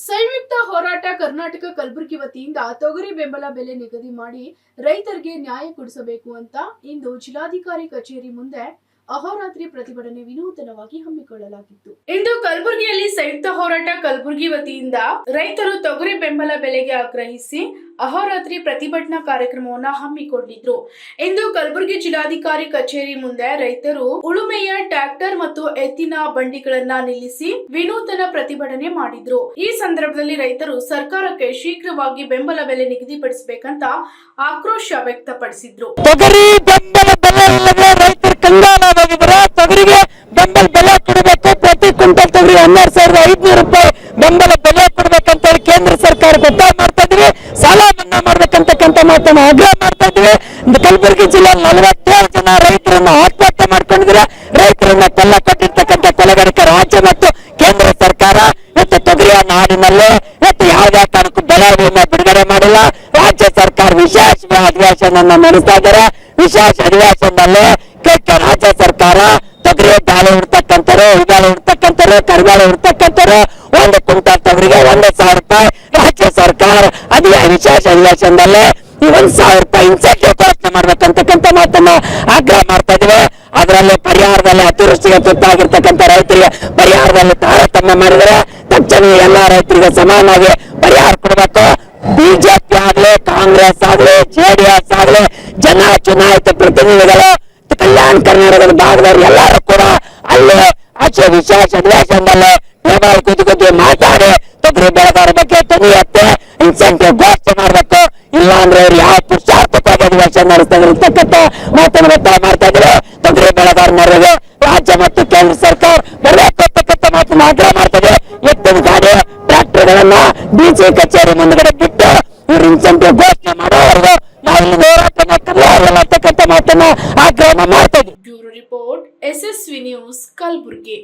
ಸಂಯುಕ್ತ ಹೋರಾಟ ಕರ್ನಾಟಕ ಕಲಬುರಗಿ ವತಿಯಿಂದ ತೊಗರಿ ಬೆಂಬಲ ಬೆಲೆ ನಿಗದಿ ಮಾಡಿ ರೈತರಿಗೆ ನ್ಯಾಯ ಕೊಡಿಸಬೇಕು ಅಂತ ಇಂದು ಜಿಲ್ಲಾಧಿಕಾರಿ ಕಚೇರಿ ಮುಂದೆ ಅಹೋರಾತ್ರಿ ಪ್ರತಿಭಟನೆ ವಿನೂತನವಾಗಿ ಹಮ್ಮಿಕೊಳ್ಳಲಾಗಿತ್ತು. ಇಂದು ಕಲಬುರಗಿಯಲ್ಲಿ ಸಂಯುಕ್ತ ಹೋರಾಟ ಕಲಬುರಗಿ ವತಿಯಿಂದ ರೈತರು ತೊಗರಿ ಬೆಂಬಲ ಬೆಲೆಗೆ ಆಗ್ರಹಿಸಿ ಅಹೋರಾತ್ರಿ ಪ್ರತಿಭಟನಾ ಕಾರ್ಯಕ್ರಮವನ್ನ ಹಮ್ಮಿಕೊಂಡಿದ್ರು. ಇಂದು ಕಲಬುರಗಿ ಜಿಲ್ಲಾಧಿಕಾರಿ ಕಚೇರಿ ಮುಂದೆ ರೈತರು ಉಳುಮೆಯ ಟ್ರಾಕ್ಟರ್ ಮತ್ತು ಎತ್ತಿನ ಬಂಡಿಗಳನ್ನ ನಿಲ್ಲಿಸಿ ವಿನೂತನ ಪ್ರತಿಭಟನೆ ಮಾಡಿದ್ರು. ಈ ಸಂದರ್ಭದಲ್ಲಿ ರೈತರು ಸರ್ಕಾರಕ್ಕೆ ಶೀಘ್ರವಾಗಿ ಬೆಂಬಲ ಬೆಲೆ ನಿಗದಿಪಡಿಸಬೇಕಂತ ಆಕ್ರೋಶ ವ್ಯಕ್ತಪಡಿಸಿದ್ರು ತೊಗರಿ ಬೆಂಬಲ ಬೆಲೆ ಇಲ್ಲದೆ ರೈತರು ಕಂಗಾಲಾಗಿದ್ದಾರೆ ತೊಗರಿಗೆ ಬೆಂಬಲ ಬೆಲೆ ಕೊಡಬೇಕು ಪ್ರತಿ ಕ್ವಿಂಟಲ್ ಹನ್ನೆರಡು ಸಾವಿರದ ಐದುನೂರು ರೂಪಾಯಿ ಬೆಂಬಲ ಬೆಲೆ ಕೊಡ್ಬೇಕಂತ ಹೇಳಿ ಕೇಂದ್ರ ಸರ್ಕಾರಕ್ಕೆ ಒತ್ತಾಯ ಮಾಡ್ತಾ ಇದ್ವಿ. ಸಾಲ ಮನ್ನಾ ಮಾಡ್ಬೇಕಂತಕ್ಕಂತ ಮಾತನ್ನು ಆಗ್ರಹ ಮಾಡ್ತಾ ಇದ್ವಿ. ಕಲಬುರಗಿ ಜಿಲ್ಲೆ ನಲವತ್ತೇಳು ಜನ ರೈತರನ್ನ ಆತ್ಮಹತ್ಯೆ ಮಾಡ್ಕೊಂಡಿದ್ರೆ ರೈತರನ್ನ ಕೊಲ್ಲ ಕೊಟ್ಟಿರ್ತಕ್ಕಂತ ಕೊಲೆಗಾರಿಕೆ ರಾಜ್ಯ ಮತ್ತು ಕೇಂದ್ರ ಸರ್ಕಾರ ಇವತ್ತು ತೊಗರಿಯ ನಾಡಿನಲ್ಲಿ ಇವತ್ತು ಯಾವುದೇ ಕಾರಣಕ್ಕೂ ಬೆಳೆ ವಿಮೆ ಬಿಡುಗಡೆ ಮಾಡಿಲ್ಲ. ರಾಜ್ಯ ಸರ್ಕಾರ ವಿಶೇಷ ಅಧಿವೇಶನ ನಡೆಸ್ತಾ ಇದ್ದಾರೆ. ವಿಶೇಷ ಅಧಿವೇಶನದಲ್ಲಿ ರಾಜ್ಯ ಸರ್ಕಾರ ತೊಗರಿ ದಾಳಿ ಉಡ್ತಕ್ಕಂಥರು ಉದಾಳಿ ಉಡ್ತಕ್ಕಂಥವ್ರು ಕರಿಬೇಳೆ ಇರ್ತಕ್ಕಂಥವ್ರು ಒಂದು ಕ್ವಿಂಟಲ್ ತೊಗರಿಗೆ ಒಂದು ಸಾವಿರ ರೂಪಾಯಿ ರಾಜ್ಯ ಸರ್ಕಾರ ಅದೇ ವಿಶೇಷ ವಿಶೇಷದಲ್ಲೇ ಈ ಒಂದ್ ಸಾವಿರ ರೂಪಾಯಿ ಇನ್ಸೆಂಟಿವ್ ಘೋಷಣೆ ಮಾಡ್ಬೇಕಂತಕ್ಕಂಥ ಮಾತನ್ನ ಆಗ್ರಹ ಮಾಡ್ತಾ ಇದೀವಿ ಅದರಲ್ಲಿ ಪರಿಹಾರದಲ್ಲಿ ಅತಿವೃಷ್ಟಿಗೆ ತುತ್ತಾಗಿರ್ತಕ್ಕಂಥ ರೈತರಿಗೆ ಪರಿಹಾರದಲ್ಲಿ ತಾರತಮ್ಯ ಮಾಡಿದರೆ ತಕ್ಷಣ ಎಲ್ಲಾ ರೈತರಿಗೆ ಸಮಾನವಾಗಿ ಪರಿಹಾರ ಕೊಡಬೇಕು. ಬಿಜೆಪಿ ಆಗ್ಲಿ, ಕಾಂಗ್ರೆಸ್ ಆಗ್ಲಿ ಜೆಡಿಎಸ್ ಆಗ್ಲಿ, ಜನ ಚುನಾಯಿತ ಪ್ರತಿನಿಧಿಗಳು, ಕಲ್ಯಾಣ ಕರ್ನಾಟಕದ ಭಾಗದವರು ಎಲ್ಲರೂ ಕೂಡ ಅಲ್ಲಿ ಆಚೆ ವಿಶೇಷ ಅಧಿವೇಶನದಲ್ಲಿ ಟೇಬಲ್ ಕೂತು ಕೂತು ಮಾತಾಡಿ ತೊಗರಿ ಬೆಳೆಗಾರ ಬಗ್ಗೆ ಧ್ವನಿ ಎತ್ತಿ ಇನ್ಸೆಂಟಿವ್ ಘೋಷಣೆ ಮಾಡ್ಬೇಕು ಇಲ್ಲ ಅಂದ್ರೆ ಅವ್ರು ಯಾವ ಪುರುಷಾರ್ಥಕ್ಕಾಗಿ ಅಧಿವೇಶನ ನಡೆಸ್ತಾ ಇರ್ತಕ್ಕಂಥ ಮಾತನ್ನು ಒತ್ತಾಯ ಮಾಡ್ತಾ ಇದ್ರು ತೊಗರಿ ಬೆಳೆಗಾರರಿಗೆ ರಾಜ್ಯ ಮತ್ತು ಕೇಂದ್ರ ಸರ್ಕಾರ ಬರಬೇಕು ಅಂತಕ್ಕಂಥ ಮಾತನ್ನು ಆಗ್ರಹ ಮಾಡ್ತದೆ ಎತ್ತಿನ ಗಾಡಿ ಟ್ರಾಕ್ಟರ್ಗಳನ್ನ ಡಿಸಿ ಕಚೇರಿ ಮುಂದ್ಗಡೆ ಬಿಟ್ಟು ಇವ್ರು ಇನ್ಸೆಂಟಿವ್ ಘೋಷಣೆ ಮಾಡೋವರೆಗೂ ನಾವು ಇಲ್ಲಿ ಹೋರಾಟನ ಕರೆಯೋಲ್ಲ ಅಂತಕ್ಕಂಥ ಮಾತನ್ನ ಆಗ್ರಹ ಮಾಡ್ತಾ ಇದ್ವಿ bureau report SSV news Kalaburagi